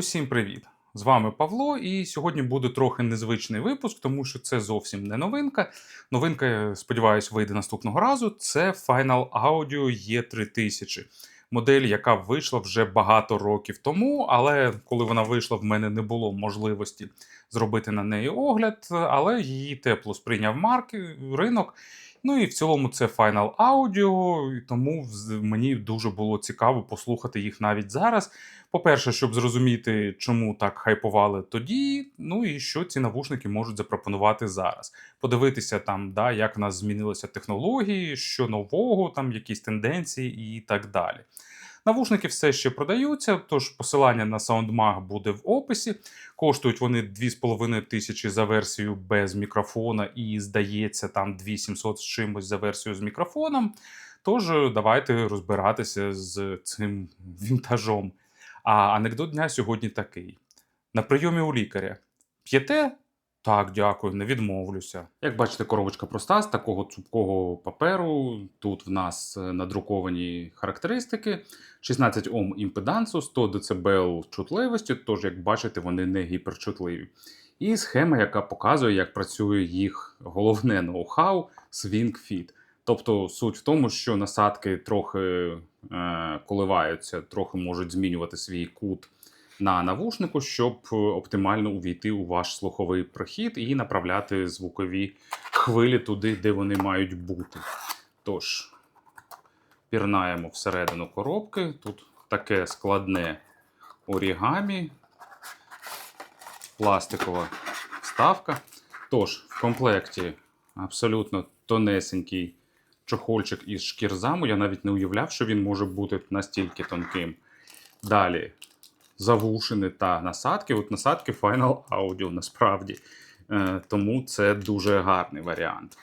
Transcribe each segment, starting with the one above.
Усім привіт! З вами Павло, і сьогодні буде трохи незвичний випуск, тому що це зовсім не новинка. Новинка, сподіваюся, вийде наступного разу. Це Final Audio E3000. Модель, яка вийшла вже багато років тому, але коли вона вийшла, в мене не було можливості зробити на неї огляд, але її тепло сприйняв марки, ринок. Ну і в цілому це Final Audio, і тому мені дуже було цікаво послухати їх навіть зараз. По-перше, щоб зрозуміти, чому так хайпували тоді, ну і що ці навушники можуть запропонувати зараз. Подивитися там, да, як в нас змінилися технології, що нового, там якісь тенденції і так далі. Навушники все ще продаються, тож посилання на SoundMag буде в описі. Коштують вони 2,5 тисячі за версію без мікрофона, і здається, там 2700 з чимось за версію з мікрофоном. Тож давайте розбиратися з цим вінтажом. А анекдот дня сьогодні такий: на прийомі у лікаря. П'єте? Так, дякую, не відмовлюся. Як бачите, коробочка проста з такого цупкого паперу. Тут в нас е, надруковані характеристики: 16 Ом імпедансу, 100 дБ чутливості, тож, як бачите, вони не гіперчутливі. І схема, яка показує, як працює їх головне ноу-хау Swing. Тобто суть в тому, що насадки трохи е, коливаються, трохи можуть змінювати свій кут на навушнику, щоб е, оптимально увійти у ваш слуховий прохід і направляти звукові хвилі туди, де вони мають бути. Тож, пірнаємо всередину коробки. Тут таке складне орігамі, пластикова вставка. Тож, в комплекті абсолютно тонесенький чохольчик із шкірзаму. Я навіть не уявляв, що він може бути настільки тонким. Далі завушини та насадки. От насадки Final Audio насправді. Е, тому це дуже гарний варіант.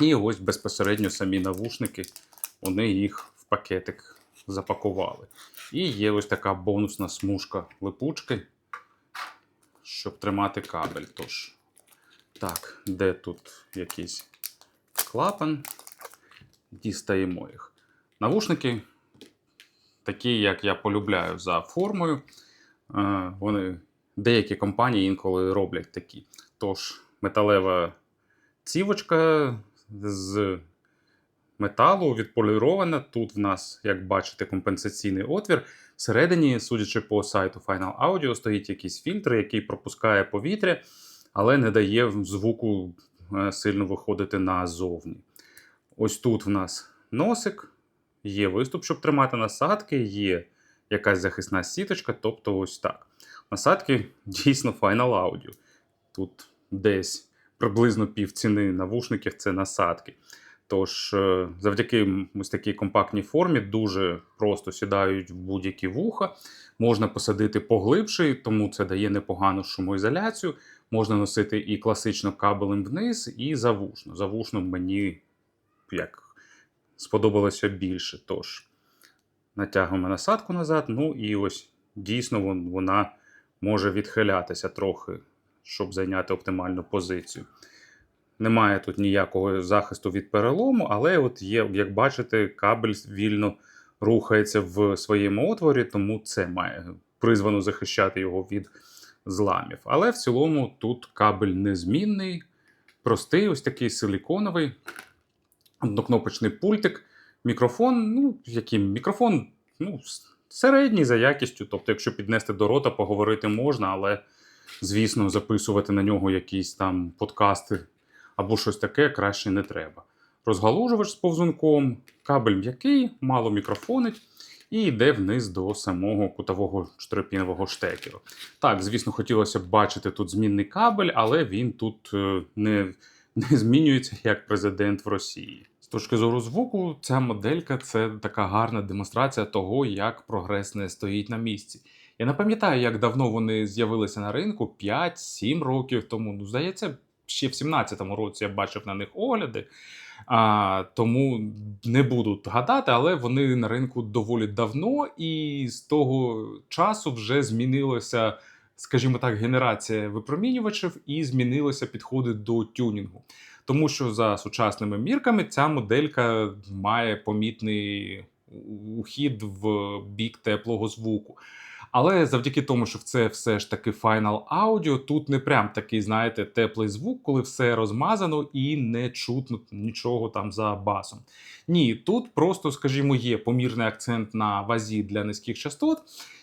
І ось безпосередньо самі навушники, вони їх в пакетик запакували. І є ось така бонусна смужка липучки, щоб тримати кабель. Тож, так, де тут якийсь клапан? Дістаємо їх. Навушники, такі, як я полюбляю за формою. Е, Вони деякі компанії інколи роблять такі. Тож, металева цівочка з металу відполірована. Тут в нас, як бачите, компенсаційний отвір. Всередині, судячи по сайту Final Audio, стоїть якийсь фільтр, який пропускає повітря, але не дає звуку е, сильно виходити назовні. Ось тут в нас носик, є виступ, щоб тримати насадки, є якась захисна сіточка, тобто ось так. Насадки дійсно Final Audio. Тут десь приблизно пів ціни навушників це насадки. Тож, е, завдяки ось такій компактній формі дуже просто сідають в будь-які вуха. Можна посадити поглибше, тому це дає непогану шумоізоляцію. Можна носити і класично кабелем вниз, і завушно. Завушно мені як сподобалося більше. Тож, натягуємо насадку назад. Ну і ось дійсно вона може відхилятися трохи, щоб зайняти оптимальну позицію. Немає тут ніякого захисту від перелому, але от є, як бачите, кабель вільно рухається в своєму отворі, тому це має призвано захищати його від зламів. Але в цілому тут кабель незмінний, простий, ось такий силіконовий, однокнопочний пультик, мікрофон. Ну, який мікрофон ну, середній за якістю. Тобто, якщо піднести до рота, поговорити можна, але, звісно, записувати на нього якісь там подкасти або щось таке краще не треба. Розгалужувач з повзунком, кабель м'який, мало мікрофонить. І йде вниз до самого кутового чотирипінового штекеру. Так, звісно, хотілося б бачити тут змінний кабель, але він тут е, не, не змінюється як президент в Росії. З точки зору звуку, ця моделька це така гарна демонстрація того, як прогрес не стоїть на місці. Я не пам'ятаю, як давно вони з'явилися на ринку 5-7 років тому. Ну, здається, ще в 17-му році я бачив на них огляди. А, тому не буду гадати, але вони на ринку доволі давно, і з того часу вже змінилося, скажімо так, генерація випромінювачів і змінилися підходи до тюнінгу. Тому що за сучасними мірками ця моделька має помітний ухід в бік теплого звуку. Але завдяки тому, що це все ж таки Final Audio, тут не прям такий, знаєте, теплий звук, коли все розмазано і не чутно нічого там за басом. Ні, тут просто, скажімо, є помірний акцент на вазі для низьких частот,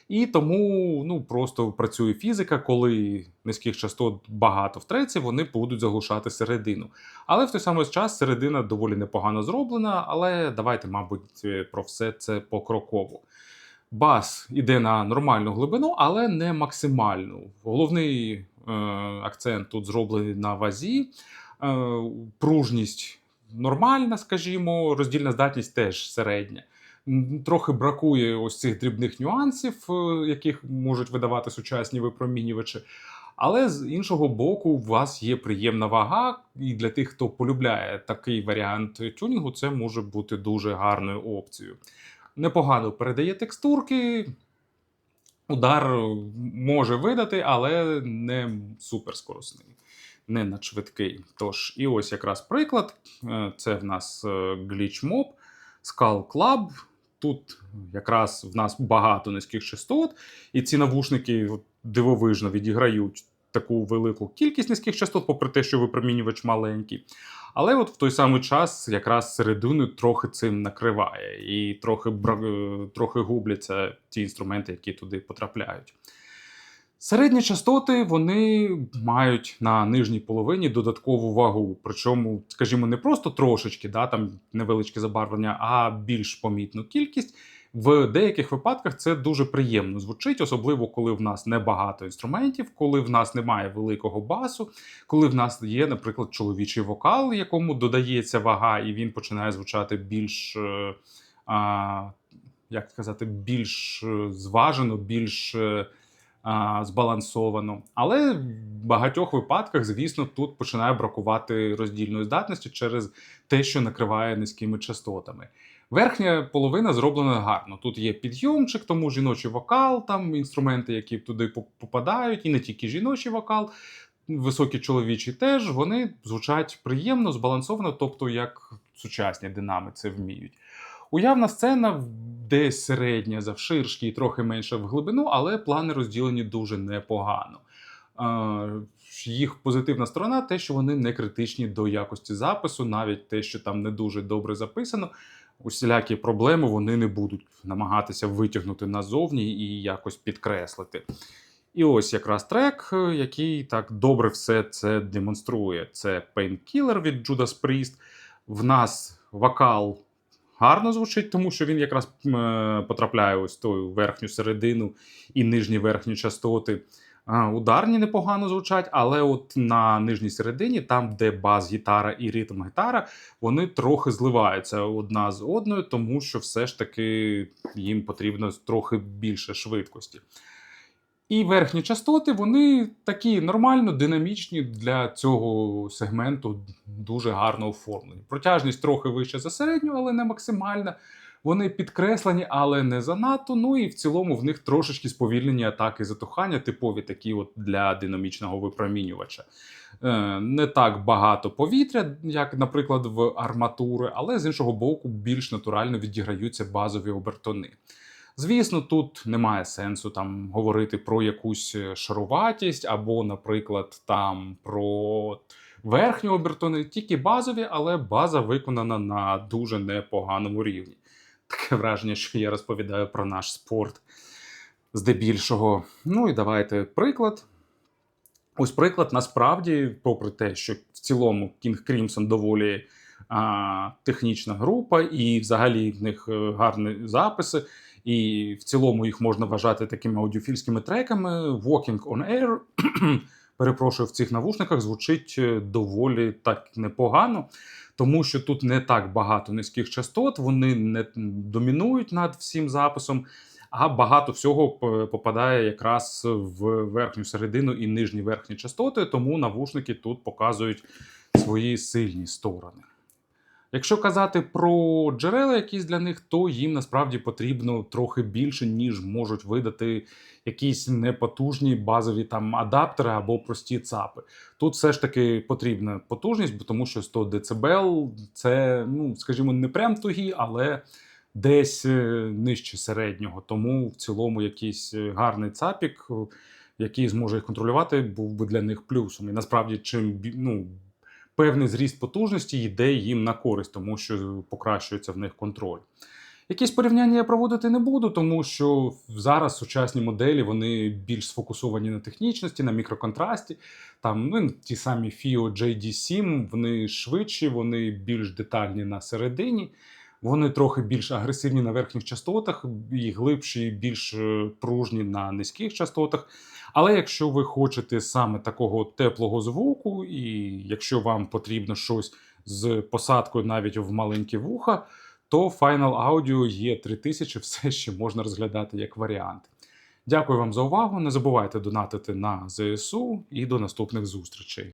і тому ну, просто працює фізика, коли низьких частот багато в треці, вони будуть заглушати середину. Але в той самий час середина доволі непогано зроблена, але давайте, мабуть, про все це покроково. Бас іде на нормальну глибину, але не максимальну. Головний е, акцент тут зроблений на вазі, е, пружність нормальна, скажімо, роздільна здатність теж середня. Трохи бракує ось цих дрібних нюансів, е, яких можуть видавати сучасні випромінювачі. Але з іншого боку, у вас є приємна вага, і для тих, хто полюбляє такий варіант тюнінгу, це може бути дуже гарною опцією. Непогано передає текстурки, удар може видати, але не суперскоросний, не надшвидкий. Тож, і ось якраз приклад: Е, це в нас е, Mob, Skull Club. Тут якраз в нас багато низьких частот, і ці навушники дивовижно відіграють таку велику кількість низьких частот, попри те, що випромінювач маленький. Але от в той самий час якраз середину трохи цим накриває, і трохи, е, трохи губляться ті інструменти, які туди потрапляють. Середні частоти вони мають на нижній половині додаткову вагу. Причому, скажімо, не просто трошечки, да, там невеличке забарвлення, а більш помітну кількість. В деяких випадках це дуже приємно звучить, особливо коли в нас небагато інструментів, коли в нас немає великого басу, коли в нас є, наприклад, чоловічий вокал, якому додається вага, і він починає звучати більш, е, а, як сказати, більш е, зважено, більш. А, збалансовано. Але в багатьох випадках, звісно, тут починає бракувати роздільної здатності через те, що накриває низькими частотами. Верхня половина зроблена гарно. Тут є підйомчик, тому жіночий вокал, там інструменти, які туди попадають, і не тільки жіночий вокал, високі чоловічі теж вони звучать приємно, збалансовано, тобто як сучасні динами це вміють. Уявна сцена десь середня завширшки і трохи менше в глибину, але плани розділені дуже непогано. Їх позитивна сторона те, що вони не критичні до якості запису, навіть те, що там не дуже добре записано. Усілякі проблеми вони не будуть намагатися витягнути назовні і якось підкреслити. І ось якраз трек, е, який так добре все це демонструє. Це Painkiller від Judas Priest. В нас вокал гарно звучить, тому що він якраз е, потрапляє ось ту верхню середину і нижні верхні частоти. Ударні непогано звучать, але от на нижній середині, там, де бас-гітара і ритм-гітара, вони трохи зливаються одна з одною, тому що все ж таки їм потрібно трохи більше швидкості. І верхні частоти вони такі нормально динамічні для цього сегменту, дуже гарно оформлені. Протяжність трохи вища за середню, але не максимальна. Вони підкреслені, але не занадто. Ну і в цілому в них трошечки сповільнені атаки затухання, типові такі от для динамічного випромінювача. Е, Не так багато повітря, як, наприклад, в арматури, але з іншого боку, більш натурально відіграються базові обертони. Звісно, тут немає сенсу там говорити про якусь е, шаруватість або, наприклад, там про верхні обертони, тільки базові, але база виконана на дуже непоганому рівні. Таке враження, що я розповідаю про наш спорт здебільшого. Ну і давайте приклад. Ось приклад, насправді, попри те, що в цілому King Crimson доволі а, технічна група, і взагалі в них е, гарні записи, і в цілому їх можна вважати такими аудіофільськими треками. Walking on Air, перепрошую, в цих навушниках звучить е, доволі так непогано, тому що тут не так багато низьких частот, вони не домінують над всім записом. А багато всього попадає якраз в верхню середину і нижні верхні частоти, тому навушники тут показують свої сильні сторони. Якщо казати про джерела якісь для них, то їм насправді потрібно трохи більше, ніж можуть видати якісь непотужні базові там адаптери або прості ЦАПи. Тут все ж таки потрібна потужність, бо тому що 100 дБ це, ну скажімо, не прям тугі, але десь е, нижче середнього. Тому в цілому якийсь е, гарний цапік, який зможе їх контролювати, був би для них плюсом. І насправді, чим ну, певний зріст потужності йде їм на користь, тому що покращується в них контроль. Якісь порівняння я проводити не буду, тому що зараз сучасні моделі вони більш сфокусовані на технічності, на мікроконтрасті. Там ну, ті самі FIO JD7, вони швидші, вони більш детальні на середині, вони трохи більш агресивні на верхніх частотах, і глибші, і більш е, пружні на низьких частотах. Але якщо ви хочете саме такого теплого звуку, і якщо вам потрібно щось з посадкою навіть в маленькі вуха, то Final Audio E3000 все ще можна розглядати як варіант. Дякую вам за увагу. Не забувайте донатити на ЗСУ і до наступних зустрічей.